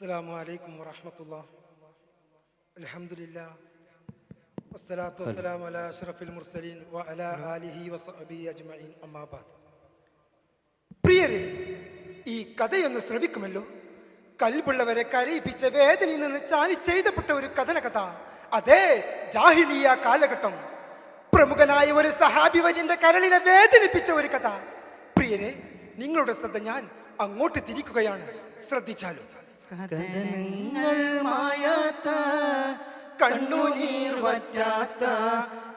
السلام عليكم ورحمة الله الحمد لله والصلاة والسلام على أشرف المرسلين وعلى آله وصحبه أجمعين أما بعد പ്രിയരെ ഈ കഥയൊന്ന് ശ്രവിക്കുമല്ലോ കൽബുള്ളവരെ കരയിപ്പിച്ച വേദനയിൽ നിന്ന് ചാനി ചെയ്തപ്പെട്ട ഒരു കഥന കഥ അതേ ജാഹിലിയ കാലഘട്ടം പ്രമുഖനായ ഒരു സഹാബി വര്യന്റെ കരളിനെ വേദനിപ്പിച്ച ഒരു കഥ പ്രിയരെ നിങ്ങളുടെ ശ്രദ്ധ ഞാൻ അങ്ങോട്ട് തിരിക്കുകയാണ് ശ്രദ്ധിച്ചാലും കഥനങ്ങൾ മായാത്ത കണ്ണുനീർ വറ്റാത്ത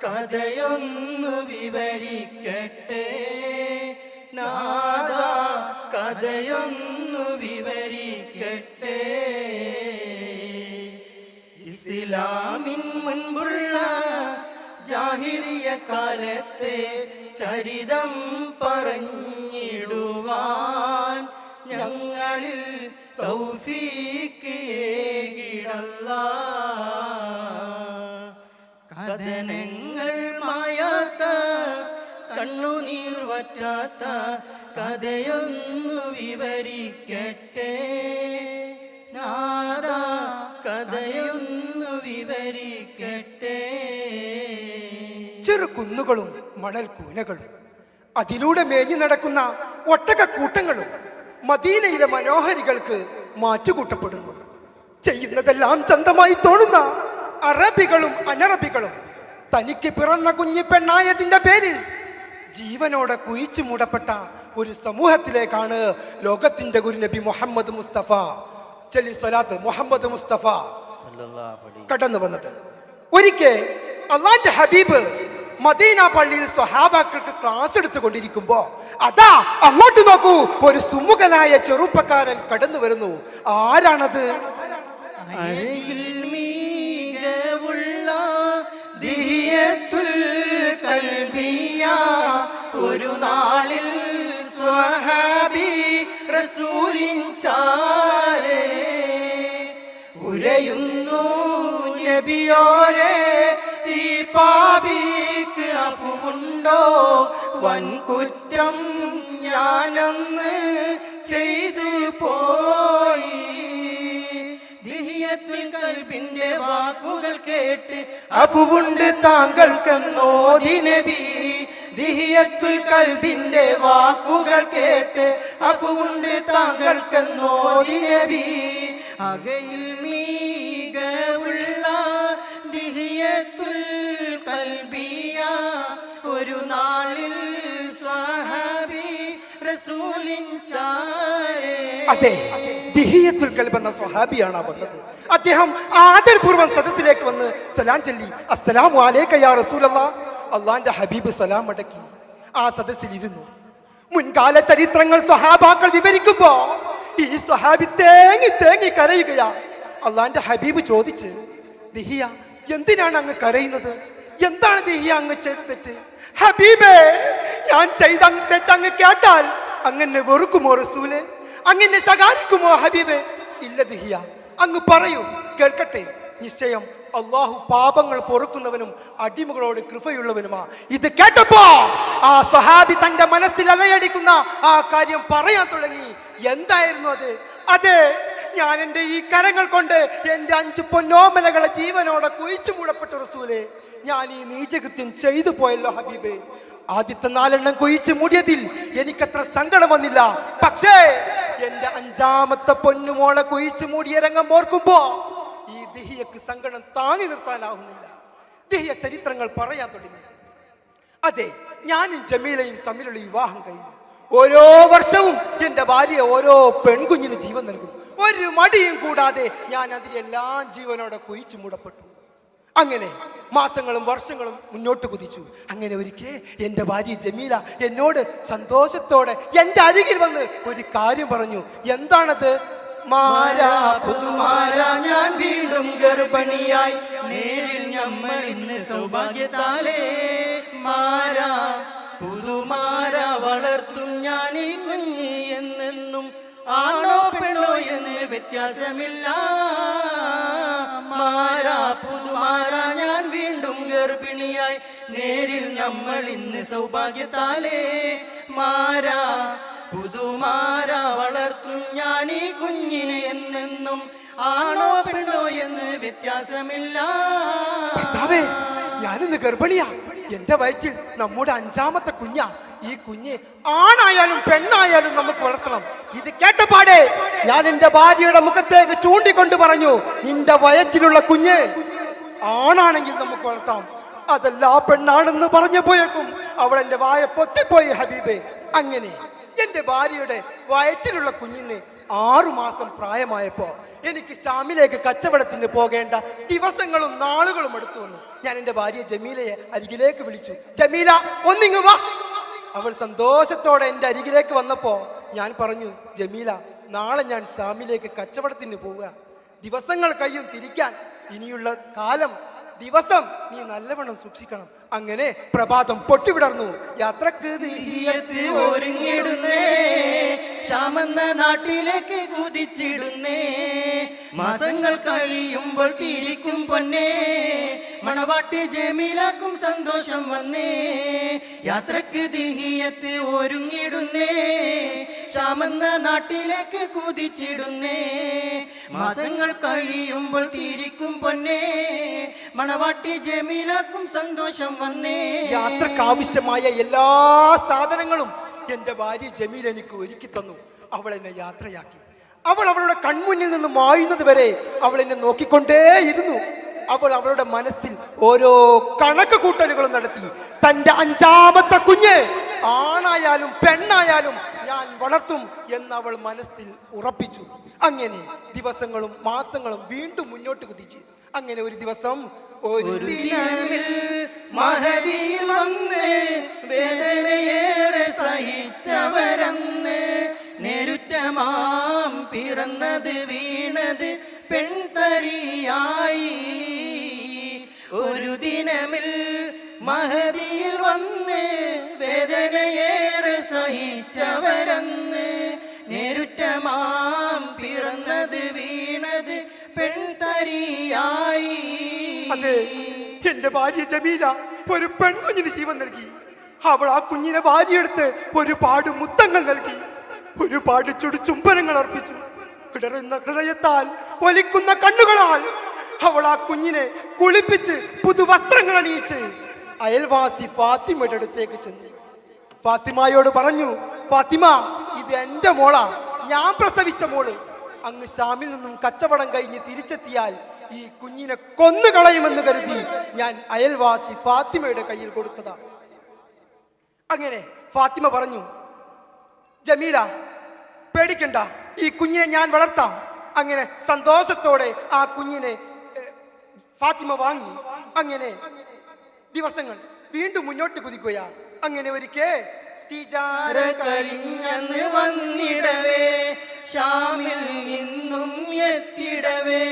കഥയൊന്നു വിവരിക്കട്ടെ. നാദ കഥയൊന്നു വിവരിക്കട്ടെ. ഇസ്ലാമിൻ മുൻപുള്ള ജാഹിലിയ കാലത്തെ ചരിതം പറഞ്ഞിടുവാൻ വറ്റാത്ത കഥയൊന്നു വിവരിക്കട്ടെ? നാദ കഥയൊന്നു വിവരിക്കട്ടെ? ചെറു കുന്നുകളും മണൽ കൂനകളും അതിലൂടെ മേഞ്ഞു നടക്കുന്ന ഒട്ടകക്കൂട്ടങ്ങളും മദീനയിലെ മനോഹരികൾക്ക് മാറ്റുകൂട്ടപ്പെടുന്നു. ചെയ്യുന്നതെല്ലാം ചന്തമായി തോന്നുന്ന അറബികളും അനറബികളും തനിക്ക് പിറന്ന കുഞ്ഞിപ്പെണ്ണായതിന്റെ പേരിൽ ജീവനോടെ കുഴിച്ചു മൂടപ്പെട്ട ഒരു സമൂഹത്തിലേക്കാണ് ലോകത്തിന്റെ ഗുരു നബി മുഹമ്മദ് മുസ്തഫ. ചെല്ലി സ്വലാത്ത് മുഹമ്മദ് മുസ്തഫ. കടന്നു വന്നത്. ഒരിക്കൽ അള്ളാന്റെ ഹബീബ് മദീന പള്ളിയിൽ സ്വഹാബാക്കൾക്ക് ക്ലാസ് എടുത്തുകൊണ്ടിരിക്കുമ്പോ അതാ അങ്ങോട്ട് നോക്കൂ ഒരു സുമുഖനായ ചെറുപ്പക്കാരൻ കടന്നു വരുന്നു. ആരാണത്? അഴകിൽ മീകവുള്ള കൽബിയ ഒരു നാളിൽ സ്വഹാബി റസൂലിൻ ചാരേ ഉരയുന്നു നബിയോരെ ഈ പാപിക്ക് അഫുണ്ടോ വൻകുറ്റം ഞാനന്ന് ചെയ്തു ദിഹിയത്തുൽ കൽബിന്റെ വാക്കുകൾ കേട്ട് അഫുവുണ്ട് താങ്കൾക്കെന്നോതി നബി ദിഹിയത്തുൽ കൽബിന്റെ വാക്കുകൾ കേട്ട് അഫുവുണ്ട് താങ്കൾക്കെന്നോതി നബി അകയിൽ മീകവുള്ള ദിഹിയത്തുൽ കൽബിയ. ഒരു നാളിൽ സ്വഹാബി റസൂലിൻ ചാരേ. അതെ ദിഹിയത്തുൽ കൽബ് എന്ന സ്വഹാബിയാണ് ആ വന്നത്. അദ്ദേഹം ആദരപൂർവം സദസ്സിലേക്ക് വന്ന് സലാം ചൊല്ലി അസ്സലാമു യാ അള്ളാന്റെ ഹബീബ് സലാം മടക്കി ആ സദസ്സിൽ ഇരുന്നു മുൻകാല ചരിത്രങ്ങൾ സ്വഹാബാക്കൾ വിവരിക്കുമ്പോ ഈ സ്വഹാബി തേങ്ങി തേങ്ങി കരയുകയാ. അള്ളാന്റെ ഹബീബ് ചോദിച്ച് ദിഹിയ എന്തിനാണ് അങ്ങ് കരയുന്നത്? എന്താണ് ദിഹിയ അങ്ങ് ചെയ്ത തെറ്റ്? ഹബീബേ ഞാൻ ചെയ്ത തെറ്റ് അങ്ങ് കേട്ടാൽ അങ്ങനെ വെറുക്കുമോ റസൂലെ? അങ്ങനെ ശകാരിക്കുമോ ഹബീബേ? ഇല്ല ദിഹിയ അങ്ങ് പറയൂ കേൾക്കട്ടെ. നിശ്ചയം അള്ളാഹു പാപങ്ങൾ പൊറുക്കുന്നവനും അടിമകളോട് കൃപയുള്ളവനുമാ. ഇത് കേട്ടപ്പോ ആ സഹാബി തന്റെ മനസ്സിൽ അലയടിക്കുന്ന ആ കാര്യം പറയാൻ തുടങ്ങി. എന്തായിരുന്നു അത്? അതെ ഞാൻ എന്റെ ഈ കരങ്ങൾ കൊണ്ട് എന്റെ അഞ്ച് പൊന്നോമലകളെ ജീവനോടെ കുഴിച്ചു മൂടപ്പെട്ട റസൂലെ. ഞാൻ ഈ നീചകൃത്യം ചെയ്തു പോയല്ലോ ഹബീബേ. ആദ്യത്തെ നാലെണ്ണം കുഴിച്ചു മൂടിയതിൽ എനിക്കത്ര സങ്കടം വന്നില്ല. പക്ഷേ എന്റെ അഞ്ചാമത്തെ പൊന്നുമോളെ കുഴിച്ചു മൂടിയ രംഗം ഓർക്കുമ്പോ ഈ ദിഹിയക്ക് സങ്കടം താങ്ങി നിർത്താനാവുന്നില്ല. ദിഹിയ ചരിത്രങ്ങൾ പറയാൻ തുടങ്ങി. അതെ ഞാനും ജമീലയും തമ്മിലുള്ള വിവാഹം കഴിഞ്ഞു. ഓരോ വർഷവും എന്റെ ഭാര്യ ഓരോ പെൺകുഞ്ഞിന് ജീവൻ നൽകും. ഒരു മടിയും കൂടാതെ ഞാൻ അതിലെല്ലാം ജീവനോടെ കുഴിച്ചു മൂടപ്പെട്ടു. അങ്ങനെ മാസങ്ങളും വർഷങ്ങളും മുന്നോട്ട് കുതിച്ചു. അങ്ങനെ ഒരിക്കൽ എന്റെ ഭാര്യ ജമീല എന്നോട് സന്തോഷത്തോടെ എന്റെ അരികിൽ വന്ന് ഒരു കാര്യം പറഞ്ഞു. എന്താണത്? മാരാ പുതുമാരാ ഞാൻ വീണ്ടും ഗർഭിണിയായി. നേരിൽ നമ്മൾ ഇന്ന് സൗഭാഗ്യത്താലേ. മാരാ പുതുമാര വളർത്തും ഞാൻ കുഞ്ഞ് എന്നെന്നും ആണോ പെണ്ണോ എന്ന് വ്യത്യാസമില്ല. മാരാ പുതുമാര ഞാൻ വീണ്ടും ഗർഭിണിയായി. നേരിൽ നമ്മൾ ഇന്ന് സൗഭാഗ്യത്താലേ. മാരാ പുതുമാര വളർത്തും ഞാൻ ഈ കുഞ്ഞിനെ എന്നെന്നും. ആണോ പെണ്ണോ എന്ന് വ്യത്യാസമില്ല. ഞാനിന്ന് ഗർഭിണിയാ. എന്റെ വയറ്റിൽ നമ്മുടെ അഞ്ചാമത്തെ കുഞ്ഞാ. ഈ കുഞ്ഞ് ആണായാലും പെണ്ണായാലും നമുക്ക് വളർത്തണം. ഇത് കേട്ടപാടെ ഞാൻ എന്റെ ഭാര്യയുടെ മുഖത്തേക്ക് ചൂണ്ടിക്കൊണ്ട് പറഞ്ഞു നിന്റെ വയറ്റിലുള്ള കുഞ്ഞ് ആണാണെങ്കിൽ നമുക്ക് വളർത്താം. അതല്ല പെണ്ണാണെന്ന് പറഞ്ഞു പോയേക്കും. അവൾ എന്റെ വായ പൊത്തിപ്പോയി ഹബീബെ. അങ്ങനെ എന്റെ ഭാര്യയുടെ വയറ്റിലുള്ള കുഞ്ഞിന് ആറുമാസം പ്രായമായപ്പോ എനിക്ക് ഷാമിലേക്ക് കച്ചവടത്തിന് പോകേണ്ട ദിവസങ്ങളും നാളുകളും എടുത്തു വന്നു. ഞാൻ എന്റെ ഭാര്യ ജമീലയെ അരികിലേക്ക് വിളിച്ചു. ജമീല ഒന്നിങ്ങു വാ. അവൾ സന്തോഷത്തോടെ എന്റെ അരികിലേക്ക് വന്നപ്പോൾ ഞാൻ പറഞ്ഞു ജമീല നാളെ ഞാൻ ഷാമിലേക്ക് കച്ചവടത്തിന് പോവുക. ദിവസങ്ങൾ കയ്യും തിരിക്കാൻ. ഇനിയുള്ള കാലം ദിവസം നീ നല്ലവണ്ണം സൂക്ഷിക്കണം. അങ്ങനെ പ്രഭാതം പൊട്ടിവിടർന്നു. യാത്രയ്ക്ക് തീയത്ത് ഒരുങ്ങിടുന്നേ ശ്യാമെന്ന നാട്ടിലേക്ക് കുതിച്ചിടുന്നേ. മാസങ്ങൾ കഴിയുമ്പോൾ തിരിക്കും പൊന്നേ. മണവാട്ടി ജമീലാക്കും സന്തോഷം വന്നേ. യാത്രയ്ക്ക് ദിഹിയത്ത് ഒരുങ്ങിടുന്നേ. ശ്യാമെന്ന നാട്ടിലേക്ക് കുതിച്ചിടുന്നേ. മാസങ്ങൾ കഴിയുമ്പോൾ തിരിക്കും പൊന്നേ. മണവാട്ടി ജമീലാക്കും സന്തോഷം വന്നേ. യാത്രക്കാവശ്യമായ എല്ലാ സാധനങ്ങളും എന്റെ ഭാര്യ ജമീൽ എനിക്ക് ഒരുക്കി തന്നു. അവൾ എന്നെ യാത്രയാക്കി. അവൾ അവളുടെ കൺമുന്നിൽ നിന്ന് മായുന്നത് വരെ അവൾ എന്നെ നോക്കിക്കൊണ്ടേയിരുന്നു. അവൾ അവളുടെ മനസ്സിൽ ഓരോ കണക്ക് കൂട്ടലുകളും നടത്തി. തന്റെ അഞ്ചാമത്തെ കുഞ്ഞ് ആണായാലും പെണ്ണായാലും ഞാൻ വളർത്തും എന്ന് അവൾ മനസ്സിൽ ഉറപ്പിച്ചു. അങ്ങനെ ദിവസങ്ങളും മാസങ്ങളും വീണ്ടും മുന്നോട്ട് കുതിച്ചു. അങ്ങനെ ഒരു ദിവസം ഒരു ദിനമിൽ മഹതിയിൽ വന്ന് വേദനയേറെ സഹിച്ചവരന്ന് നേരുറ്റമാം പിറന്നത് വീണത് പെൺതരിയായി. ഒരു ദിനമിൽ മഹതിയിൽ വന്ന് വേദനയേറെ സഹിച്ചവരന്ന് നേരുറ്റമാം പിറന്നത് വീണത് പെൺതരിയായി. അതെ എന്റെ ഭാര്യ ജമീല ഒരു പെൺകുഞ്ഞിന് ജീവൻ നൽകി. അവൾ ആ കുഞ്ഞിനെ വാരിയെടുത്ത് ഒരുപാട് മുത്തങ്ങൾ നൽകി. ഒരുപാട് ചുടുചുംബനങ്ങൾ അർപ്പിച്ചു. കിടറുന്ന ഹൃദയത്താൽ ഒലിക്കുന്ന കണ്ണുകളാൽ അവൾ ആ കുഞ്ഞിനെ കുളിപ്പിച്ച് പുതുവസ്ത്രങ്ങൾ അണിയിച്ച് അയൽവാസി ഫാത്തിമയുടെ അടുത്തേക്ക് ചെന്നു. ഫാത്തിമയോട് പറഞ്ഞു ഫാത്തിമ ഇത് എന്റെ മോളാ. ഞാൻ പ്രസവിച്ച മോൾ. അങ്ങ് ഷാമിൽ നിന്നും കച്ചവടം കഴിഞ്ഞ് തിരിച്ചെത്തിയാൽ ഈ കുഞ്ഞിനെ കൊന്നുകളയുമെന്ന് കരുതി ഞാൻ അയൽവാസി ഫാത്തിമയുടെ കയ്യിൽ കൊടുത്തതാ. അങ്ങനെ ഫാത്തിമ പറഞ്ഞു ജമീല പേടിക്കണ്ട ഈ കുഞ്ഞിനെ ഞാൻ വളർത്താം. അങ്ങനെ സന്തോഷത്തോടെ ആ കുഞ്ഞിനെ ഫാത്തിമ വാങ്ങി. അങ്ങനെ ദിവസങ്ങൾ വീണ്ടും മുന്നോട്ട് കുതിക്കുക അങ്ങനെ ഒരിക്കേ തിജാര കരിഞ്ഞന്ന് വന്നിടവേ ഷാമിൽ നിന്നും എത്തിടവേ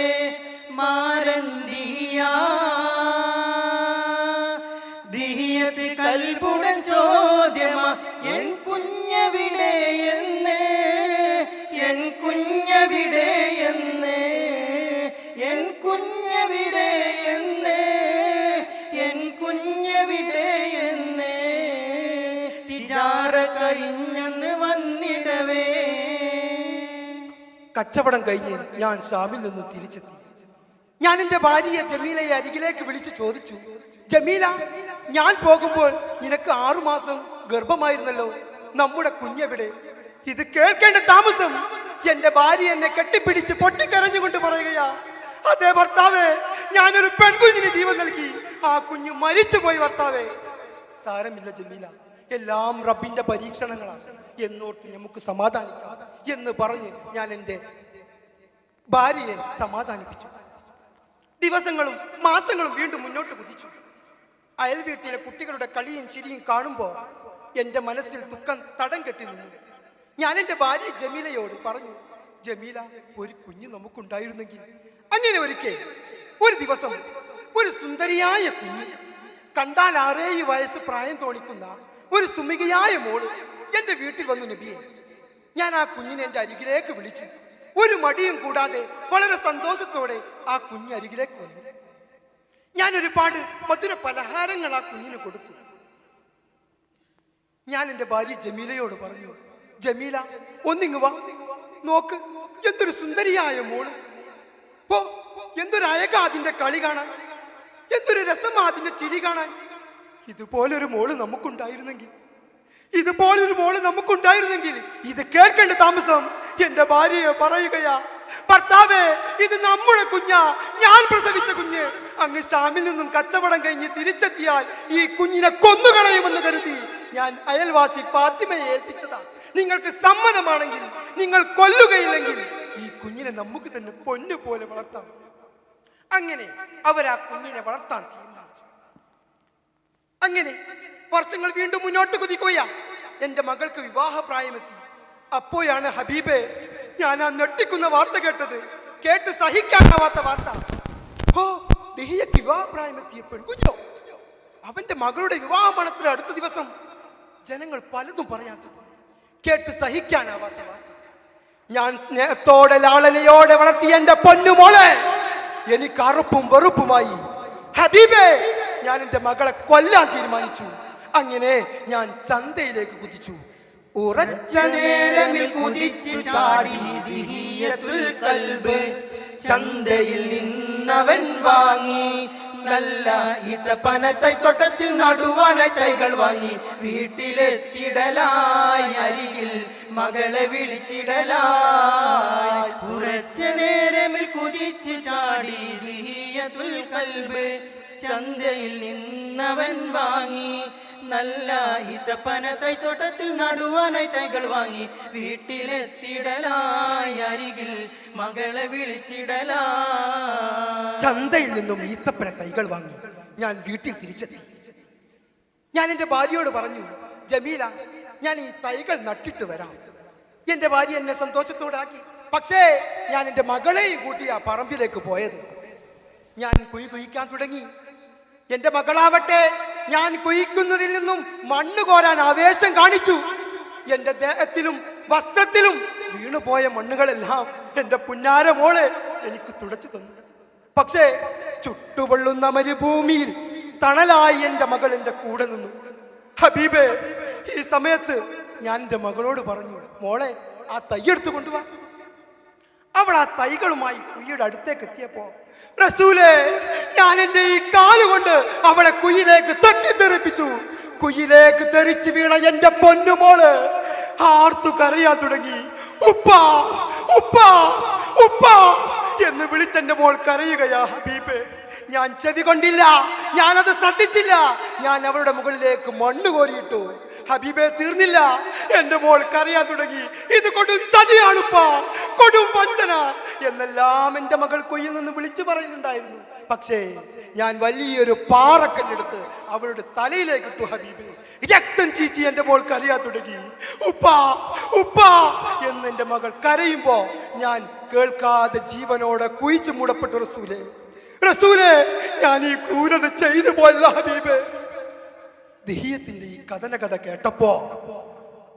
കച്ചവടം കഴിഞ്ഞ് ഞാൻ ഷാമിൽ നിന്ന് തിരിച്ചെത്തി. ഞാൻ എന്റെ ഭാര്യയെ ജമീലയെ അരികിലേക്ക് വിളിച്ചു ചോദിച്ചു ജമീല ഞാൻ പോകുമ്പോൾ നിനക്ക് ആറുമാസം ഗർഭമായിരുന്നല്ലോ നമ്മുടെ കുഞ്ഞെവിടെ? ഇത് കേൾക്കേണ്ട താമസം. എന്റെ ഭാര്യ എന്നെ കെട്ടിപ്പിടിച്ച് പൊട്ടിക്കരഞ്ഞുകൊണ്ട് പറയുകയാ. അതെ ഭർത്താവേ ഞാനൊരു പെൺകുഞ്ഞിന് ജീവൻ നൽകി. ആ കുഞ്ഞ് മരിച്ചുപോയി ഭർത്താവേ. സാരമില്ല ജമീല എല്ലാം റബ്ബിന്റെ പരീക്ഷണങ്ങളാണ് എന്നോർത്ത് നമുക്ക് സമാധാനിക്കാം. എന്ന് പറഞ്ഞ് ഞാൻ എന്റെ ഭാര്യയെ സമാധാനിപ്പിച്ചു. ദിവസങ്ങളും മാസങ്ങളും വീണ്ടും മുന്നോട്ട് കുതിച്ചു. അയൽ വീട്ടിലെ കുട്ടികളുടെ കളിയും ചിരിയും കാണുമ്പോൾ എന്റെ മനസ്സിൽ ദുഃഖം തടം കെട്ടി നിന്നു. ഞാൻ എന്റെ ഭാര്യ ജമീലയോട് പറഞ്ഞു ജമീല ഒരു കുഞ്ഞ് നമുക്കുണ്ടായിരുന്നെങ്കിൽ അങ്ങനെ ഒരിക്കൽ ഒരു ദിവസം ഒരു സുന്ദരിയായ കുഞ്ഞ് കണ്ടാൽ ആറേഴ് വയസ്സ് പ്രായം തോണിക്കുന്ന ഒരു സുമികയായ മോൾ എന്റെ വീട്ടിൽ വന്നു നബിയെ. ഞാൻ ആ കുഞ്ഞിനെ എന്റെ അരികിലേക്ക് വിളിച്ചു. ഒരു മടിയും കൂടാതെ വളരെ സന്തോഷത്തോടെ ആ കുഞ്ഞ് അരികിലേക്ക് വന്നു. ഞാൻ ഒരുപാട് മധുര പലഹാരങ്ങൾ ആ കുഞ്ഞിന് കൊടുത്തു. ഞാൻ എന്റെ ഭാര്യ ജമീലയോട് പറഞ്ഞു ജമീല ഒന്നിങ്ങ് വാ. നോക്ക് എന്തൊരു സുന്ദരിയായ മോൾ. ഓ എന്തൊരു അയക അതിന്റെ കളി കാണാൻ. എന്തൊരു രസമാ അതിന്റെ ചിരി കാണാൻ. ഇതുപോലൊരു മോൾ നമുക്കുണ്ടായിരുന്നെങ്കിൽ ഇതുപോലൊരു മോൾ നമുക്കുണ്ടായിരുന്നെങ്കിൽ ഇത് കേൾക്കേണ്ട താമസം. എന്റെ ഭാര്യയെ പറയുകയാ ഭർത്താവേ ഇത് നമ്മുടെ കുഞ്ഞാ. ഞാൻ പ്രസവിച്ച കുഞ്ഞ്. അങ്ങ് ഷാമിൽ നിന്നും കച്ചവടം കഴിഞ്ഞ് തിരിച്ചെത്തിയാൽ ഈ കുഞ്ഞിനെ കൊന്നുകളയുമെന്ന് കരുതി ഞാൻ അയൽവാസി ഫാത്തിമയെ ഏൽപ്പിച്ചതാ. നിങ്ങൾക്ക് സമ്മതമാണെങ്കിൽ നിങ്ങൾ കൊല്ലുകയില്ലെങ്കിൽ ഈ കുഞ്ഞിനെ നമുക്ക് തന്നെ പൊന്നു പോലെ വളർത്താം. അങ്ങനെ അവരാ കുഞ്ഞിനെ വളർത്താൻ തീരുമാനിച്ചു. അങ്ങനെ വർഷങ്ങൾ വീണ്ടും മുന്നോട്ട് കുതിക്കുകയാ. എന്റെ മകൾക്ക് വിവാഹ പ്രായമെത്തി അപ്പോഴാണ് ഹബീബെ ഞാൻ ആ ഞെട്ടിക്കുന്ന വാർത്ത കേട്ടത്. കേട്ട് സഹിക്കാനാവാത്ത വാർത്ത. ഓ ദഹിയക്ക് വിവാഹ പ്രായമെത്തിയ പെൺകുഞ്ഞോ? അവന്റെ മകളുടെ വിവാഹ മണത്തിന് അടുത്ത ദിവസം ജനങ്ങൾ പലതും പറയാത്ത. കേട്ട് സഹിക്കാനാവാത്ത വാർത്ത. ഞാൻ സ്നേഹത്തോടെ ലാളനയോടെ വളർത്തിയ എന്റെ പൊന്നുമോളെ എനിക്ക് അറുപ്പും വെറുപ്പുമായി. ഹബീബേ ഞാൻ എന്റെ മകളെ കൊല്ലാൻ തീരുമാനിച്ചു. അങ്ങനെ ഞാൻ ചന്തയിലേക്ക് കുതിച്ചു. ഉറച്ച നേരമിൽ കുതിച്ചു ചാടി കൽബ്. ചന്തയിൽ നിന്നവൻ വാങ്ങി. നല്ല ഇതപ്പനത്തൈ തോട്ടത്തിൽ നടുവാനെ തൈകൾ വാങ്ങി. വീട്ടിലെത്തിടലായി അരികിൽ മകളെ വിളിച്ചിടലായി. ഉറച്ച നേരമിൽ കുതിച്ച് ചാടി കൽബ്. ചന്തയിൽ നിന്നവൻ വാങ്ങി. നല്ല ഇതപ്പന തൈത്തോട്ടത്തിൽ നടുവാനായി തൈകൾ വാങ്ങി വീട്ടിലെത്തിടലായി അരികിൽ മകളെ വിളിച്ചിടല. ചന്തയിൽ നിന്നും ഈത്തപ്പന തൈകൾ വാങ്ങി ഞാൻ വീട്ടിൽ തിരിച്ചെത്തി. ഞാൻ എന്റെ ഭാര്യയോട് പറഞ്ഞു ജമീല ഞാൻ ഈ തൈകൾ നട്ടിട്ട് വരാം. എന്റെ ഭാര്യ എന്നെ സന്തോഷത്തോടാക്കി പക്ഷേ ഞാൻ എന്റെ മകളെയും കൂട്ടി ആ പറമ്പിലേക്ക് പോയത്. ഞാൻ കുയി കുയിക്കാൻ തുടങ്ങി. എന്റെ മകളാവട്ടെ ഞാൻ കുയിക്കുന്നതിൽ നിന്നും മണ്ണ് കോരാൻ ആവേശം കാണിച്ചു. എന്റെ ദേഹത്തിലും വസ്ത്രത്തിലും വീണുപോയ മണ്ണുകളെല്ലാം എന്റെ പുന്നാര മോളെ എനിക്ക് തുടച്ചു തന്നു. പക്ഷേ ചുട്ടുപൊള്ളുന്ന മരുഭൂമിയിൽ തണലായി എന്റെ മകൾ എന്റെ കൂടെ നിന്നു. ഹബീബേ ഈ സമയത്ത് ഞാൻ എന്റെ മകളോട് പറഞ്ഞു മോളെ ആ തൈ എടുത്തു കൊണ്ടുവാ. അവൾ ആ തൈകളുമായി കുയ്യുടെ അടുത്തേക്ക് എത്തിയപ്പോ റസൂലേ ഞാൻ എന്റെ ഈ കാലുകൊണ്ട് അവളെ കുയിലേക്ക് തട്ടിത്തെറിപ്പിച്ചു കുയിലേക്ക് തെറിച്ചു വീണ എന്റെ പൊന്നുമോൾ ആർത്തു കരയാൻ തുടങ്ങി. ഉപ്പ ഉപ്പ ഉപ്പ എന്ന് വിളിച്ചെന്റെ മോൾ കരയുകയാ ഹബീബേ. ഞാൻ ചെവി കൊണ്ടില്ല ഞാനത് ശ്രദ്ധിച്ചില്ല. ഞാൻ അവളുടെ മുകളിലേക്ക് മണ്ണ് കോരിയിട്ടു. ഹബീബെ തീർന്നില്ല. എന്റെ മോൾ കരയാൻ തുടങ്ങി. ഇത് കൊടും ചതിയാണുപ്പാ കൊടും വഞ്ചന എന്നെല്ലാം എന്റെ മകൾ കൊയ്യിൽ നിന്ന് വിളിച്ചു പറയുന്നുണ്ടായിരുന്നു. പക്ഷേ ഞാൻ വലിയൊരു പാറക്കല്ലെടുത്ത് അവളുടെ തലയിലേക്ക് ഇട്ടു ഹബീബ്. രക്തം ചീച്ചി എന്റെ മോൾ കരയാൻ തുടങ്ങി. ഉപ്പാ ഉപ്പാ എന്ന് എന്റെ മകൾ കരയുമ്പോ ഞാൻ കേൾക്കാതെ ജീവനോടെ കുയിച്ചു മൂടപ്പെട്ടു റസൂലെ. റസൂലെ ഞാൻ ഈ ക്രൂരത ചെയ്തു പോയല്ല ഹബീബേ. ദിഹിയത്തിന്റെ ഈ കഥന കഥ കേട്ടപ്പോ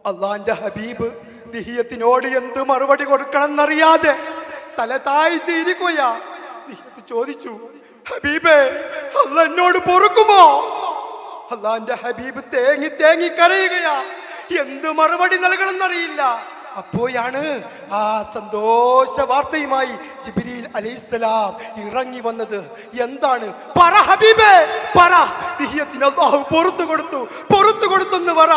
അള്ളാന്റെ ഹബീബ് ദിഹിയത്തിനോട് എന്ത് മറുപടി കൊടുക്കണം എന്നറിയാതെ തല താഴ്ത്തിയിരിക്കുകയാ ദിഹിയത്ത് ചോദിച്ചു ഹബീബേ അല്ല എന്നോട് പൊറുക്കുമോ? അള്ളാന്റെ ഹബീബ് തേങ്ങി തേങ്ങി കരയുകയാ. എന്ത് മറുപടി നൽകണം എന്നറിയില്ല അപ്പോഴാണ് ആ സന്തോഷ വാർത്തയുമായി ജിബിരിൽ അലൈഹിസ്സലാം ഇറങ്ങി വന്നത് എന്താണ്? പറ ഹബീബേ പറ. ദിഹ്യത്തിന് അള്ളാഹു പൊറത്തു കൊടുത്തു പൊറത്തു കൊടുത്തു എന്ന് പറ.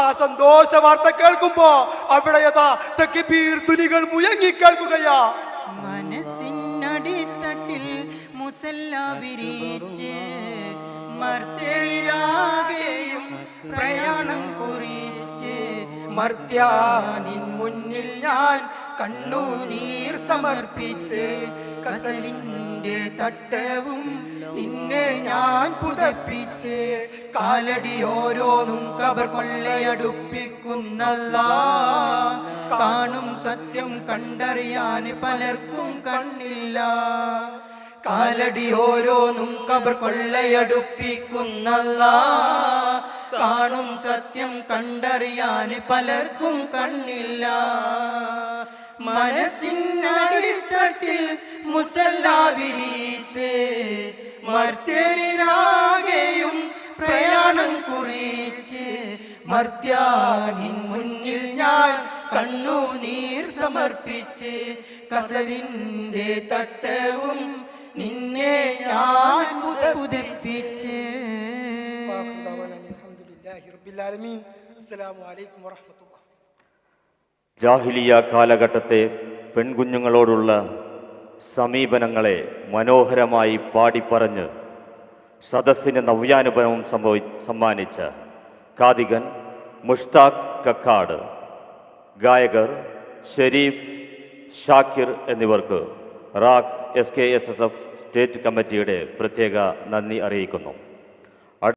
ആ സന്തോഷ വാർത്ത കേൾക്കുമ്പോ അവിടെ യഥാ തക്ബീർ തുനികൾ മുയങ്ങി കേൾക്കുകയാ. മനസ്സിനടിത്തട്ടിൽ മുസല്ല വിരിച്ച് മർത്തരിരാകെയും പ്രയാണം കുറിച്ച് മർത്യാനിൻ മുന്നിൽ ഞാൻ കണ്ണുനീർ സമർപ്പിച്ച് കസവിന്റെ തട്ടവും നിന്നെ ഞാൻ പുതപ്പിച്ച് കാലടി ഓരോന്നും കബർ കൊള്ളയടുപ്പിക്കുന്നല്ല. കാണും സത്യം കണ്ടറിയാൻ പലർക്കും കണ്ണില്ല. കാലടി ഓരോന്നും കബർ കൊള്ളയടുപ്പിക്കുന്നല്ല. കാണും സത്യം കണ്ടറിയാൻ പലർക്കും കണ്ണില്ല. മനസ്സിനടിത്തട്ടിൽ മുസല്ല വിരിച്ച് മർത്യനാകെയും പ്രയാണം കുറിച്ച് മർത്യാനിൻ മുന്നിൽ ഞാൻ കണ്ണുനീർ സമർപ്പിച്ച് കസവിന്റെ തട്ടവും നിന്നെ ഞാൻ ആലമീൻ. അസ്സലാമു അലൈക്കും വറഹ്മത്തുള്ളാഹി ജാഹിലിയ കാലഘട്ടത്തെ പെൺകുഞ്ഞുങ്ങളോടുള്ള സമീപനങ്ങളെ മനോഹരമായി പാടിപ്പറഞ്ഞ് സദസ്സിന് നവ്യാനുഭവം സംഭവി സമ്മാനിച്ച കാതികൻ മുഷ്താഖ് കക്കാട് ഗായകർ ഷെരീഫ് ഷാക്കിർ എന്നിവർക്ക് റാഖ് S K S S F state കമ്മിറ്റിയുടെ പ്രത്യേക നന്ദി അറിയിക്കുന്നു.